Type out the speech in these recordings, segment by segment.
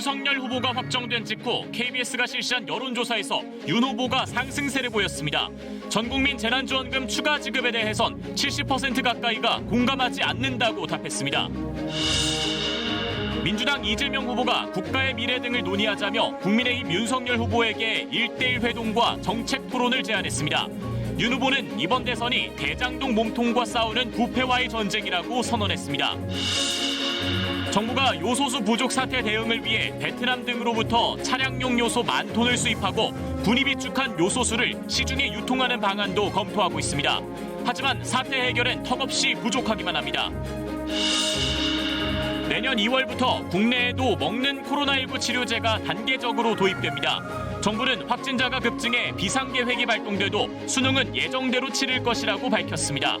윤석열 후보가 확정된 직후 KBS가 실시한 여론조사에서 윤 후보가 상승세를 보였습니다. 전 국민 재난지원금 추가 지급에 대해선 70% 가까이가 공감하지 않는다고 답했습니다. 민주당 이재명 후보가 국가의 미래 등을 논의하자며 국민의힘 윤석열 후보에게 1대1 회동과 정책 토론을 제안했습니다. 윤 후보는 이번 대선이 대장동 몸통과 싸우는 부패와의 전쟁이라고 선언했습니다. 정부가 요소수 부족 사태 대응을 위해 베트남 등으로부터 차량용 요소 만 톤을 수입하고 군이 비축한 요소수를 시중에 유통하는 방안도 검토하고 있습니다. 하지만 사태 해결엔 턱없이 부족하기만 합니다. 내년 2월부터 국내에도 먹는 코로나19 치료제가 단계적으로 도입됩니다. 정부는 확진자가 급증해 비상계획이 발동돼도 수능은 예정대로 치를 것이라고 밝혔습니다.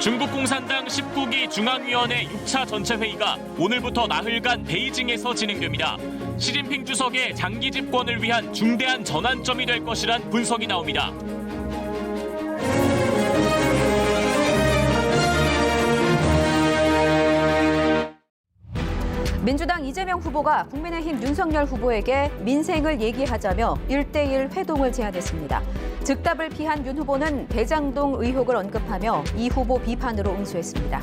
중국 공산당 19기 중앙위원회 6차 전체 회의가 오늘부터 나흘간 베이징에서 진행됩니다. 시진핑 주석의 장기 집권을 위한 중대한 전환점이 될 것이란 분석이 나옵니다. 민주당 이재명 후보가 국민의힘 윤석열 후보에게 민생을 얘기하자며 1대1 회동을 제안했습니다. 즉답을 피한 윤 후보는 대장동 의혹을 언급하며 이 후보 비판으로 응수했습니다.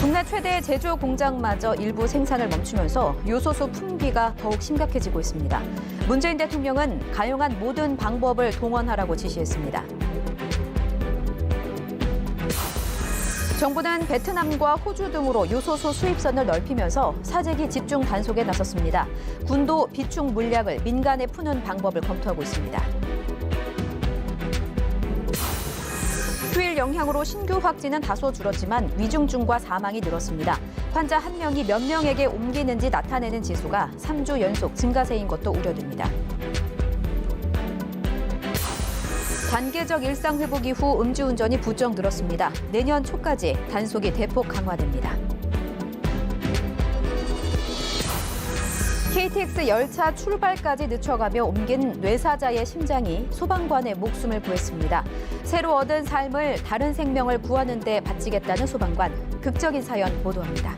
국내 최대 제조 공장마저 일부 생산을 멈추면서 요소수 품귀가 더욱 심각해지고 있습니다. 문재인 대통령은 가용한 모든 방법을 동원하라고 지시했습니다. 정부는 베트남과 호주 등으로 요소수 수입선을 넓히면서 사재기 집중 단속에 나섰습니다. 군도 비축 물량을 민간에 푸는 방법을 검토하고 있습니다. 휴일 영향으로 신규 확진은 다소 줄었지만 위중증과 사망이 늘었습니다. 환자 한 명이 몇 명에게 옮기는지 나타내는 지수가 3주 연속 증가세인 것도 우려됩니다. 단계적 일상 회복 이후 음주운전이 부쩍 늘었습니다. 내년 초까지 단속이 대폭 강화됩니다. KTX 열차 출발까지 늦춰가며 옮긴 뇌사자의 심장이 소방관의 목숨을 구했습니다. 새로 얻은 삶을 다른 생명을 구하는 데 바치겠다는 소방관. 극적인 사연 보도합니다.